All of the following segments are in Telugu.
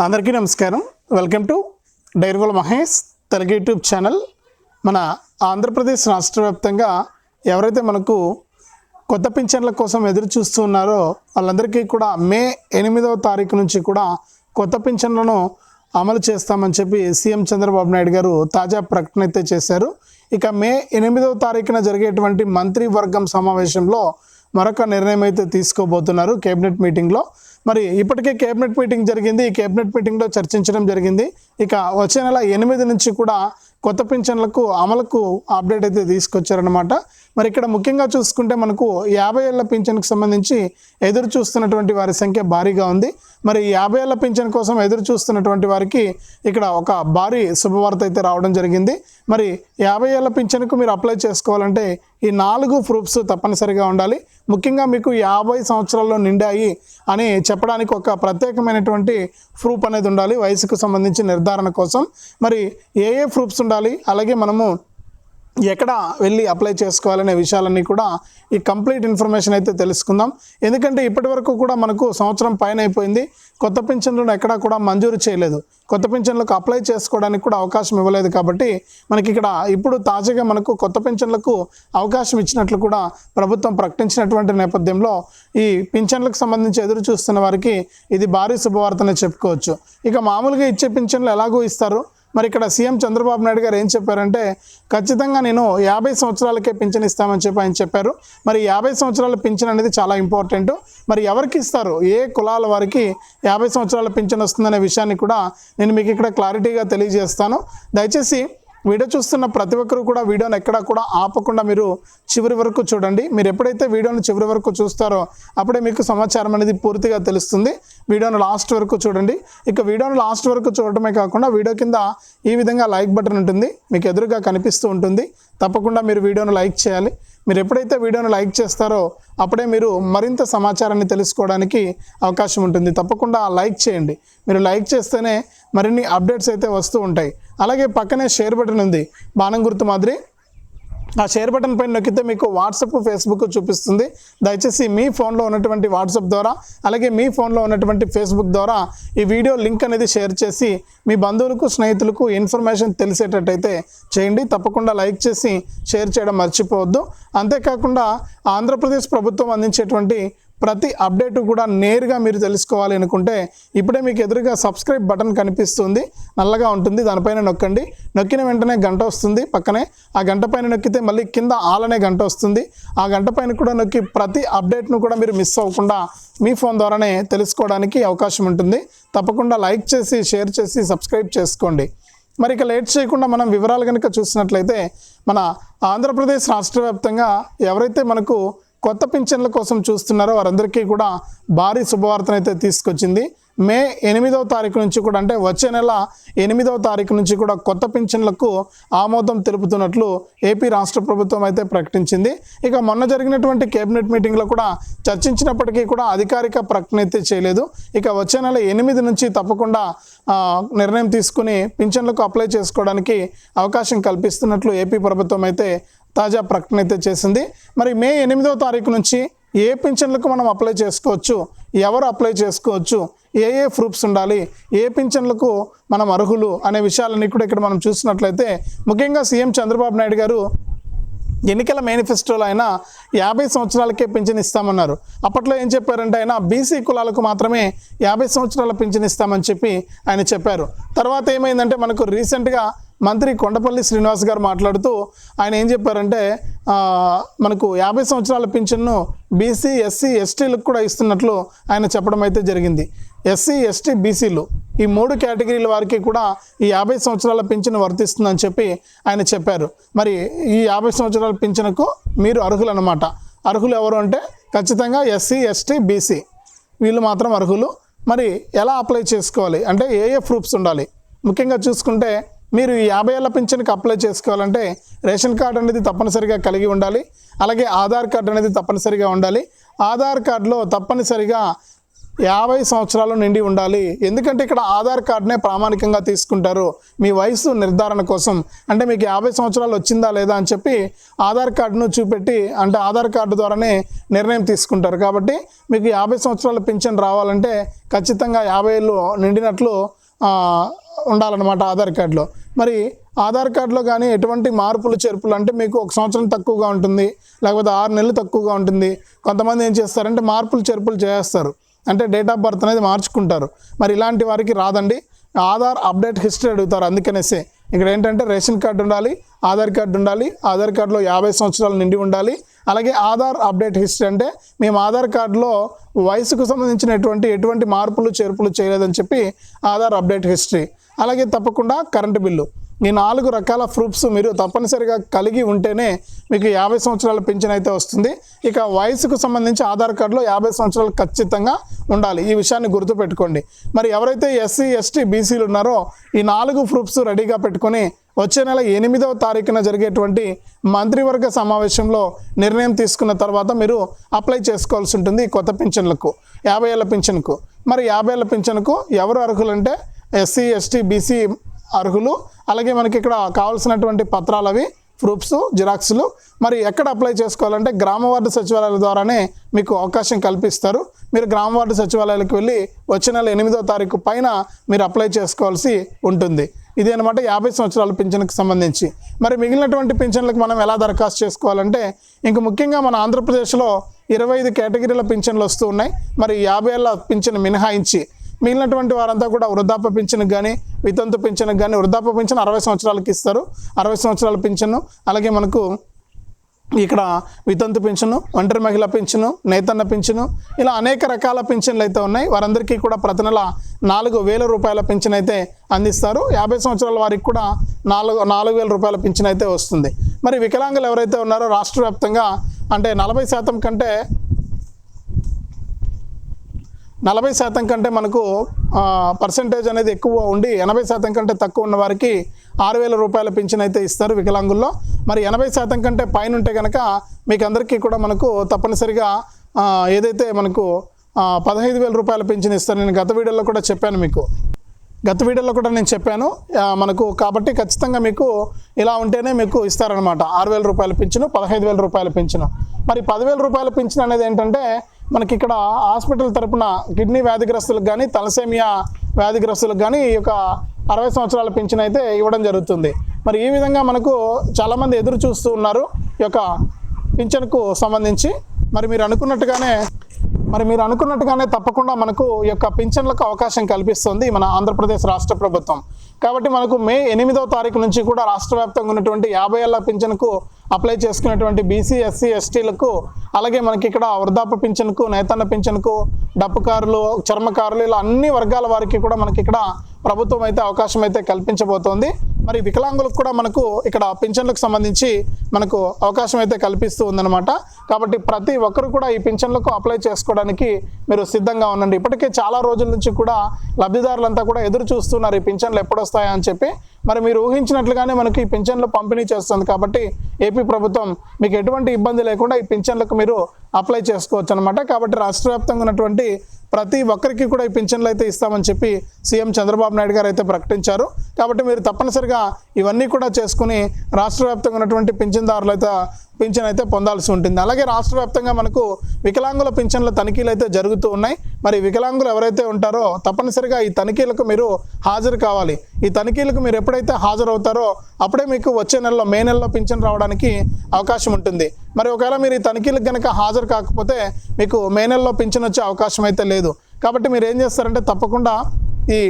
అందరికీ నమస్కారం. వెల్కమ్ టు డైర్వల్ మహేష్ తెలుగు యూట్యూబ్ ఛానల్. మన ఆంధ్రప్రదేశ్ రాష్ట్ర వ్యాప్తంగా ఎవరైతే మనకు కొత్త పింఛన్ల కోసం ఎదురు చూస్తున్నారో వాళ్ళందరికీ కూడా మే ఎనిమిదవ తారీఖు నుంచి కూడా కొత్త పింఛన్లను అమలు చేస్తామని చెప్పి సీఎం చంద్రబాబు నాయుడు గారు తాజా ప్రకటన అయితే చేశారు. ఇక మే ఎనిమిదవ తారీఖున జరిగేటువంటి మంత్రివర్గం సమావేశంలో మరొక నిర్ణయం అయితే తీసుకోబోతున్నారు కేబినెట్ మీటింగ్లో. మరి ఇప్పటికే కేబినెట్ మీటింగ్ జరిగింది. ఈ కేబినెట్ మీటింగ్లో చర్చించడం జరిగింది. ఇక వచ్చే నెల ఎనిమిది నుంచి కూడా కొత్త పింఛన్లకు అమలుకు అప్డేట్ అయితే తీసుకొచ్చారనమాట మరి ఇక్కడ ముఖ్యంగా చూసుకుంటే మనకు యాభై ఏళ్ళ పింఛన్కి సంబంధించి ఎదురు చూస్తున్నటువంటి వారి సంఖ్య భారీగా ఉంది. మరి యాభై ఏళ్ళ పింఛన్ కోసం ఎదురు చూస్తున్నటువంటి వారికి ఇక్కడ ఒక భారీ శుభవార్త అయితే రావడం జరిగింది. మరి యాభై ఏళ్ళ పింఛన్కు మీరు అప్లై చేసుకోవాలంటే ఈ నాలుగు ప్రూఫ్స్ తప్పనిసరిగా ఉండాలి. ముఖ్యంగా మీకు యాభై సంవత్సరాల్లో నిండాయి అని చెప్పడానికి ఒక ప్రత్యేకమైనటువంటి ప్రూఫ్ అనేది ఉండాలి. వయసుకు సంబంధించి నిర్ధారణ కోసం. మరి ఏ ఏ ప్రూఫ్స్ ఉండాలి? అలాగే మనము ఎక్కడ వెళ్ళి అప్లై చేసుకోవాలనే విషయాలన్నీ కూడా ఈ కంప్లీట్ ఇన్ఫర్మేషన్ అయితే తెలుసుకుందాం. ఎందుకంటే ఇప్పటి వరకు కూడా మనకు సంవత్సరం పైన అయిపోయింది. కొత్త పింఛన్లను ఎక్కడా కూడా మంజూరు చేయలేదు. కొత్త పింఛన్లకు అప్లై చేసుకోవడానికి కూడా అవకాశం ఇవ్వలేదు కాబట్టి మనకి ఇక్కడ ఇప్పుడు తాజాగా మనకు కొత్త పింఛన్లకు అవకాశం ఇచ్చినట్లు కూడా ప్రభుత్వం ప్రకటించినటువంటి నేపథ్యంలో ఈ పింఛన్లకు సంబంధించి ఎదురు చూస్తున్న వారికి ఇది భారీ శుభవార్తనే చెప్పుకోవచ్చు. ఇక మామూలుగా ఇచ్చే పింఛన్లు ఎలాగో ఇస్తారు? మరి ఇక్కడ సీఎం చంద్రబాబు నాయుడు గారు ఏం చెప్పారంటే ఖచ్చితంగా నేను యాభై సంవత్సరాలకే పింఛన్ ఇస్తామని చెప్పి ఆయన చెప్పారు. మరి యాభై సంవత్సరాల పింఛన్ అనేది చాలా ఇంపార్టెంట్. మరి ఎవరికి ఇస్తారు? ఏ కులాల వారికి యాభై సంవత్సరాల పింఛన్ వస్తుందనే విషయాన్ని కూడా నేను మీకు ఇక్కడ క్లారిటీగా తెలియజేస్తాను. దయచేసి వీడియో చూస్తున్న ప్రతి ఒక్కరు కూడా వీడియోని ఎక్కడా కూడా ఆపకుండా మీరు చివరి వరకు చూడండి. మీరు ఎప్పుడైతే వీడియోని చివరి వరకు చూస్తారో అప్పుడే మీకు సమాచారం అనేది పూర్తిగా తెలుస్తుంది. వీడియోను లాస్ట్ వరకు చూడండి. ఇక వీడియోను లాస్ట్ వరకు చూడటమే కాకుండా వీడియో కింద ఈ విధంగా లైక్ బటన్ ఉంటుంది. మీకు ఎదురుగా కనిపిస్తూ ఉంటుంది. తప్పకుండా మీరు వీడియోను లైక్ చేయాలి. మీరు ఎప్పుడైతే వీడియోను లైక్ చేస్తారో అప్పుడే మీరు మరింత సమాచారాన్ని తెలుసుకోవడానికి అవకాశం ఉంటుంది. తప్పకుండా లైక్ చేయండి. మీరు లైక్ చేస్తేనే మరిన్ని అప్డేట్స్ అయితే వస్తూ ఉంటాయి. అలాగే పక్కనే షేర్ బటన్ ఉంది. బాణం గుర్తు మాదిరి. ఆ షేర్ బటన్ పైన నొక్కితే మీకు వాట్సాప్ ఫేస్బుక్ చూపిస్తుంది. దయచేసి మీ ఫోన్లో ఉన్నటువంటి వాట్సాప్ ద్వారా అలాగే మీ ఫోన్లో ఉన్నటువంటి ఫేస్బుక్ ద్వారా ఈ వీడియో లింక్ అనేది షేర్ చేసి మీ బంధువులకు స్నేహితులకు ఇన్ఫర్మేషన్ తెలిసేటట్టయితే చేయండి. తప్పకుండా లైక్ చేసి షేర్ చేయడం మర్చిపోవద్దు. అంతేకాకుండా ఆంధ్రప్రదేశ్ ప్రభుత్వం అందించేటువంటి ప్రతి అప్డేట్ కూడా నేరుగా మీరు తెలుసుకోవాలి అనుకుంటే ఇప్పుడే మీకు ఎదురుగా సబ్స్క్రైబ్ బటన్ కనిపిస్తుంది. నల్లగా ఉంటుంది. దానిపైన నొక్కండి. నొక్కిన వెంటనే గంట వస్తుంది పక్కనే. ఆ గంట పైన నొక్కితే మళ్ళీ కింద ఆల్ అనే గంట వస్తుంది. ఆ గంట పైన కూడా నొక్కి ప్రతి అప్డేట్ను కూడా మీరు మిస్ అవ్వకుండా మీ ఫోన్ ద్వారానే తెలుసుకోవడానికి అవకాశం ఉంటుంది. తప్పకుండా లైక్ చేసి షేర్ చేసి సబ్స్క్రైబ్ చేసుకోండి. మరి ఇక లేట్ చేయకుండా మనం వివరాలు కనుక చూసినట్లయితే మన ఆంధ్రప్రదేశ్ రాష్ట్ర వ్యాప్తంగా ఎవరైతే మనకు కొత్త పింఛన్ల కోసం చూస్తున్నారో వారందరికీ కూడా భారీ శుభవార్తనైతే తీసుకొచ్చింది. మే ఎనిమిదవ తారీఖు నుంచి కూడా అంటే వచ్చే నెల ఎనిమిదవ తారీఖు నుంచి కూడా కొత్త పింఛన్లకు ఆమోదం తెలుపుతున్నట్లు ఏపీ రాష్ట్ర ప్రభుత్వం అయితే ప్రకటించింది. ఇక మొన్న జరిగినటువంటి కేబినెట్ మీటింగ్లో కూడా చర్చించినప్పటికీ కూడా అధికారిక ప్రకటన అయితే చేయలేదు. ఇక వచ్చే నెల ఎనిమిది నుంచి తప్పకుండా నిర్ణయం తీసుకుని పింఛన్లకు అప్లై చేసుకోవడానికి అవకాశం కల్పిస్తున్నట్లు ఏపీ ప్రభుత్వం అయితే తాజా ప్రకటన అయితే చేసింది. మరి మే ఎనిమిదవ తారీఖు నుంచి ఏ పింఛన్లకు మనం అప్లై చేసుకోవచ్చు? ఎవరు అప్లై చేసుకోవచ్చు? ఏ ఏ ప్రూఫ్స్ ఉండాలి? ఏ పింఛన్లకు మనం అర్హులు అనే విషయాలన్నీ కూడా ఇక్కడ మనం చూసినట్లయితే ముఖ్యంగా సీఎం చంద్రబాబు నాయుడు గారు ఎన్నికల మేనిఫెస్టోలో ఆయన యాభై సంవత్సరాలకే పింఛన్ ఇస్తామన్నారు. అప్పట్లో ఏం చెప్పారంటే ఆయన బీసీ కులాలకు మాత్రమే యాభై సంవత్సరాల పింఛన్ ఇస్తామని చెప్పి ఆయన చెప్పారు. తర్వాత ఏమైందంటే మనకు రీసెంట్గా మంత్రి కొండపల్లి శ్రీనివాస్ గారు మాట్లాడుతూ ఆయన ఏం చెప్పారంటే మనకు యాభై సంవత్సరాల పింఛన్ను బీసీ ఎస్సీ ఎస్టీలకు కూడా ఇస్తున్నట్లు ఆయన చెప్పడం అయితే జరిగింది. ఎస్సీ ఎస్టీ బీసీలు ఈ మూడు కేటగిరీల వారికి కూడా ఈ యాభై సంవత్సరాల పింఛను వర్తిస్తుందని చెప్పి ఆయన చెప్పారు. మరి ఈ యాభై సంవత్సరాల పింఛనుకు మీరు అర్హులు అనమాట అర్హులు ఎవరు అంటే ఖచ్చితంగా ఎస్సీ ఎస్టీ బీసీ. వీళ్ళు మాత్రం అర్హులు. మరి ఎలా అప్లై చేసుకోవాలి? అంటే ఏ ఏ ప్రూఫ్స్ ఉండాలి? ముఖ్యంగా చూసుకుంటే మీరు ఈ యాభై ఏళ్ళ పింఛన్కి అప్లై చేసుకోవాలంటే రేషన్ కార్డు అనేది తప్పనిసరిగా కలిగి ఉండాలి. అలాగే ఆధార్ కార్డు అనేది తప్పనిసరిగా ఉండాలి. ఆధార్ కార్డులో తప్పనిసరిగా యాభై సంవత్సరాలు నిండి ఉండాలి. ఎందుకంటే ఇక్కడ ఆధార్ కార్డునే ప్రామాణికంగా తీసుకుంటారు. మీ వయసు నిర్ధారణ కోసం. అంటే మీకు యాభై సంవత్సరాలు వచ్చిందా లేదా అని చెప్పి ఆధార్ కార్డును చూపెట్టి అంటే ఆధార్ కార్డు ద్వారానే నిర్ణయం తీసుకుంటారు. కాబట్టి మీకు యాభై సంవత్సరాల పింఛన్ రావాలంటే ఖచ్చితంగా యాభై ఏళ్ళు నిండినట్లు ఉండాలన్నమాట ఆధార్ కార్డులో. మరి ఆధార్ కార్డులో కానీ ఎటువంటి మార్పులు చేర్పులు అంటే మీకు ఒక సంవత్సరం తక్కువగా ఉంటుంది లేకపోతే ఆరు నెలలు తక్కువగా ఉంటుంది. కొంతమంది ఏం చేస్తారంటే మార్పులు చేర్పులు చేస్తారు. అంటే డేట్ ఆఫ్ బర్త్ అనేది మార్చుకుంటారు. మరి ఇలాంటి వారికి రాదండి. ఆధార్ అప్డేట్ హిస్టరీ అడుగుతారు అందుకనేసే. ఇక్కడ ఏంటంటే రేషన్ కార్డు ఉండాలి ఆధార్ కార్డు ఉండాలి ఆధార్ కార్డులో యాభై సంవత్సరాలు నిండి ఉండాలి. అలాగే ఆధార్ అప్డేట్ హిస్టరీ అంటే మేము ఆధార్ కార్డులో వయసుకు సంబంధించినటువంటి ఎటువంటి మార్పులు చేర్పులు చేయలేదని చెప్పి ఆధార్ అప్డేట్ హిస్టరీ. అలాగే తప్పకుండా కరెంటు బిల్లు. ఈ నాలుగు రకాల ప్రూఫ్స్ మీరు తప్పనిసరిగా కలిగి ఉంటేనే మీకు యాభై సంవత్సరాల పింఛన్ అయితే వస్తుంది. ఇక వయసుకు సంబంధించి ఆధార్ కార్డులో యాభై సంవత్సరాలు ఖచ్చితంగా ఉండాలి. ఈ విషయాన్ని గుర్తుపెట్టుకోండి. మరి ఎవరైతే ఎస్సీ ఎస్టీ బీసీలు ఉన్నారో ఈ నాలుగు ప్రూఫ్స్ రెడీగా పెట్టుకొని వచ్చే నెల ఎనిమిదవ తారీఖున జరిగేటువంటి మంత్రివర్గ సమావేశంలో నిర్ణయం తీసుకున్న తర్వాత మీరు అప్లై చేసుకోవాల్సి ఉంటుంది కొత్త పింఛన్లకు యాభై ఏళ్ళ పింఛన్కు. మరి యాభై ఏళ్ళ పింఛన్కు ఎవరు అర్హులంటే ఎస్సీ ఎస్టీ బీసీ అర్హులు. అలాగే మనకి ఇక్కడ కావాల్సినటువంటి పత్రాలు అవి ప్రూఫ్స్ జిరాక్స్లు. మరి ఎక్కడ అప్లై చేసుకోవాలంటే గ్రామ వార్డు సచివాలయాల ద్వారానే మీకు అవకాశం కల్పిస్తారు. మీరు గ్రామ వార్డు సచివాలయాలకు వెళ్ళి వచ్చే నెల ఎనిమిదో తారీఖు పైన మీరు అప్లై చేసుకోవాల్సి ఉంటుంది. ఇది అనమాట యాభై సంవత్సరాల పింఛన్కి సంబంధించి. మరి మిగిలినటువంటి పింఛన్లకు మనం ఎలా దరఖాస్తు చేసుకోవాలంటే ఇంక ముఖ్యంగా మన ఆంధ్రప్రదేశ్లో ఇరవై ఐదు కేటగిరీల పింఛన్లు వస్తూ ఉన్నాయి. మరి యాభై ఏళ్ళ పింఛన్ మినహాయించి మిగిలినటువంటి వారంతా కూడా వృద్ధాప్య పింఛన్కి కానీ వితంతు పింఛన్కి కానీ వృద్ధాప్య పింఛన్ అరవై సంవత్సరాలకి ఇస్తారు. అరవై సంవత్సరాల పింఛను అలాగే మనకు ఇక్కడ వితంతు పింఛను ఒంటరి మహిళ పింఛను నేతన్న పింఛను ఇలా అనేక రకాల పింఛన్లు అయితే ఉన్నాయి. వారందరికీ కూడా ప్రతి నెల నాలుగు వేల రూపాయల పింఛన్ అయితే అందిస్తారు. యాభై సంవత్సరాల వారికి కూడా నాలుగు నాలుగు వేల రూపాయల పింఛన్ అయితే వస్తుంది. మరి వికలాంగులు ఎవరైతే ఉన్నారో రాష్ట్ర వ్యాప్తంగా అంటే నలభై శాతం కంటే నలభై శాతం కంటే మనకు పర్సంటేజ్ అనేది ఎక్కువ ఉండి ఎనభై శాతం కంటే తక్కువ ఉన్న వారికి ఆరు వేల రూపాయల పింఛన్ అయితే ఇస్తారు వికలాంగుల్లో. మరి ఎనభై శాతం కంటే పైన ఉంటే కనుక మీకు అందరికీ కూడా మనకు తప్పనిసరిగా ఏదైతే మనకు పదహైదు వేల రూపాయల పింఛన్ ఇస్తారు నేను గత వీడియోలో కూడా చెప్పాను మీకు. గత వీడియోలో కూడా నేను చెప్పాను మనకు కాబట్టి ఖచ్చితంగా మీకు ఇలా ఉంటేనే మీకు ఇస్తారనమాట ఆరు వేల రూపాయల పింఛను పదహైదు వేల రూపాయల పింఛను. మరి పదివేల రూపాయల పింఛన్ అనేది ఏంటంటే మనకి ఇక్కడ హాస్పిటల్ తరపున కిడ్నీ వ్యాధిగ్రస్తులకు కానీ తలసేమియా వ్యాధిగ్రస్తులకు కానీ ఈ యొక్క అరవై సంవత్సరాల పింఛన్ అయితే ఇవ్వడం జరుగుతుంది. మరి ఈ విధంగా మనకు చాలామంది ఎదురు చూస్తూ ఉన్నారు ఈ యొక్క పింఛన్కు సంబంధించి. మరి మీరు అనుకున్నట్టుగానే మరి మీరు అనుకున్నట్టుగానే తప్పకుండా మనకు ఈ యొక్క పింఛన్లకు అవకాశం కల్పిస్తుంది మన ఆంధ్రప్రదేశ్ రాష్ట్ర ప్రభుత్వం. కాబట్టి మనకు మే ఎనిమిదవ తారీఖు నుంచి కూడా రాష్ట్ర వ్యాప్తంగా ఉన్నటువంటి యాభై ఏళ్ళ పింఛన్కు అప్లై చేసుకునేటువంటి బీసీ ఎస్సీ ఎస్టీలకు అలాగే మనకి ఇక్కడ వృద్ధాప్య పింఛన్కు నేతన్న పింఛన్కు డప్పుకారులు చర్మకారులు ఇలా అన్ని వర్గాల వారికి కూడా మనకి ఇక్కడ ప్రభుత్వం అయితే అవకాశం అయితే కల్పించబోతోంది. మరి వికలాంగులకు కూడా మనకు ఇక్కడ పింఛన్లకు సంబంధించి మనకు అవకాశం అయితే కల్పిస్తూ ఉందన్నమాట. కాబట్టి ప్రతి ఒక్కరు కూడా ఈ పింఛన్లకు అప్లై చేసుకోవడానికి మీరు సిద్ధంగా ఉండండి. ఇప్పటికే చాలా రోజుల నుంచి కూడా లబ్ధిదారులంతా కూడా ఎదురు చూస్తున్నారు ఈ పింఛన్లు ఎప్పుడొస్తాయా అని చెప్పి. మరి మీరు ఊహించినట్లుగానే మనకి ఈ పింఛన్లు పంపిణీ చేస్తుంది కాబట్టి ఏపీ ప్రభుత్వం మీకు ఎటువంటి ఇబ్బంది లేకుండా ఈ పింఛన్లకు మీరు అప్లై చేసుకోవచ్చు అనమాట కాబట్టి రాష్ట్ర వ్యాప్తంగా ఉన్నటువంటి ప్రతి ఒక్కరికి కూడా ఈ పింఛన్లు అయితే ఇస్తామని చెప్పి సీఎం చంద్రబాబు నాయుడు గారు అయితే ప్రకటించారు. కాబట్టి మీరు తప్పనిసరిగా ఇవన్నీ కూడా చేసుకుని రాష్ట్ర వ్యాప్తంగా ఉన్నటువంటి పింఛన్దారులు అయితే పింఛన్ అయితే పొందాల్సి ఉంటుంది. అలాగే రాష్ట్ర వ్యాప్తంగా మనకు వికలాంగుల పింఛన్ల తనిఖీలు అయితే జరుగుతూ ఉన్నాయి. మరి వికలాంగులు ఎవరైతే ఉంటారో తప్పనిసరిగా ఈ తనిఖీలకు మీరు హాజరు కావాలి. ఈ తనిఖీలకు మీరు ఎప్పుడైతే హాజరవుతారో అప్పుడే మీకు వచ్చే నెలలో మే నెలలో పింఛన్ రావడానికి అవకాశం ఉంటుంది. మరి ఒకవేళ మీరు ఈ తనిఖీలకు కనుక హాజరు కాకపోతే మీకు మే నెలలో పింఛన్ వచ్చే అవకాశం అయితే లేదు. కాబట్టి మీరు ఏం చేస్తారంటే తప్పకుండా ఈ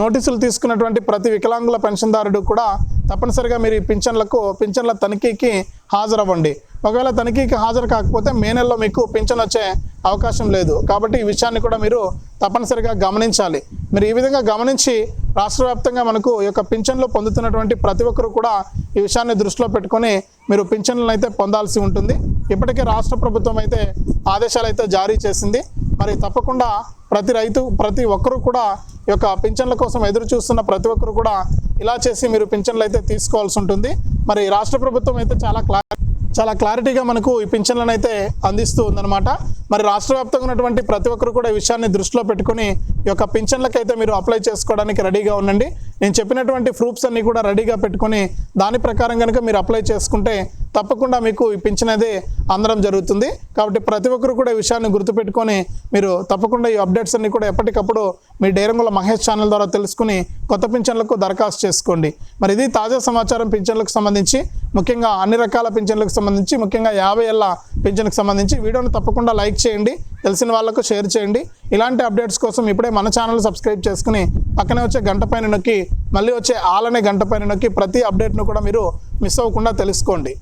నోటీసులు తీసుకున్నటువంటి ప్రతి వికలాంగుల పెన్షన్దారుడు కూడా తప్పనిసరిగా మీరు ఈ పింఛన్లకు పింఛన్ల తనిఖీకి హాజరవ్వండి. ఒకవేళ తనిఖీకి హాజరు కాకపోతే మే నెలలో మీకు పింఛన్ వచ్చే అవకాశం లేదు. కాబట్టి ఈ విషయాన్ని కూడా మీరు తప్పనిసరిగా గమనించాలి. మీరు ఈ విధంగా గమనించి రాష్ట్ర వ్యాప్తంగా మనకు ఈ యొక్క పింఛన్లు పొందుతున్నటువంటి ప్రతి ఒక్కరు కూడా ఈ విషయాన్ని దృష్టిలో పెట్టుకొని మీరు పింఛన్లను అయితే పొందాల్సి ఉంటుంది. ఇప్పటికే రాష్ట్ర ప్రభుత్వం అయితే ఆదేశాలు అయితే జారీ చేసింది. మరి తప్పకుండా ప్రతి రైతు ప్రతి ఒక్కరూ కూడా ఈ యొక్క పింఛన్ల కోసం ఎదురు చూస్తున్న ప్రతి ఒక్కరు కూడా ఇలా చేసి మీరు పింఛన్లు అయితే తీసుకోవాల్సి ఉంటుంది. మరి రాష్ట్ర ప్రభుత్వం అయితే చాలా క్లా చాలా క్లారిటీగా మనకు ఈ పింఛన్లను అయితే అందిస్తూ ఉందన్నమాట. మరి రాష్ట్ర వ్యాప్తంగా ఉన్నటువంటి ప్రతి ఒక్కరు కూడా ఈ విషయాన్ని దృష్టిలో పెట్టుకొని ఈ యొక్క పింఛన్లకైతే మీరు అప్లై చేసుకోవడానికి రెడీగా ఉండండి. నేను చెప్పినటువంటి ప్రూఫ్స్ అన్నీ కూడా రెడీగా పెట్టుకొని దాని ప్రకారం కనుక మీరు అప్లై చేసుకుంటే తప్పకుండా మీకు ఈ పింఛన్ అనేది అందడం జరుగుతుంది. కాబట్టి ప్రతి ఒక్కరు కూడా ఈ విషయాన్ని గుర్తుపెట్టుకొని మీరు తప్పకుండా ఈ అప్డేట్స్ అన్ని కూడా ఎప్పటికప్పుడు మీ డేరంగుల మహేష్ ఛానల్ ద్వారా తెలుసుకుని కొత్త పింఛన్లకు దరఖాస్తు చేసుకోండి. మరి ఇది తాజా సమాచారం పింఛన్లకు సంబంధించి ముఖ్యంగా అన్ని రకాల పింఛన్లకు సంబంధించి ముఖ్యంగా యాభై ఏళ్ళ పింఛన్కి సంబంధించి. వీడియోను తప్పకుండా లైక్ చేయండి. తెలిసిన వాళ్ళకు షేర్ చేయండి. ఇలాంటి అప్డేట్స్ కోసం ఇప్పుడే మన ఛానల్ సబ్స్క్రైబ్ చేసుకుని పక్కనే వచ్చే గంట పైన నొక్కి మళ్ళీ వచ్చే ఆలనే గంట పైన నొక్కి ప్రతి అప్డేట్ను కూడా మీరు మిస్ అవ్వకుండా తెలుసుకోండి.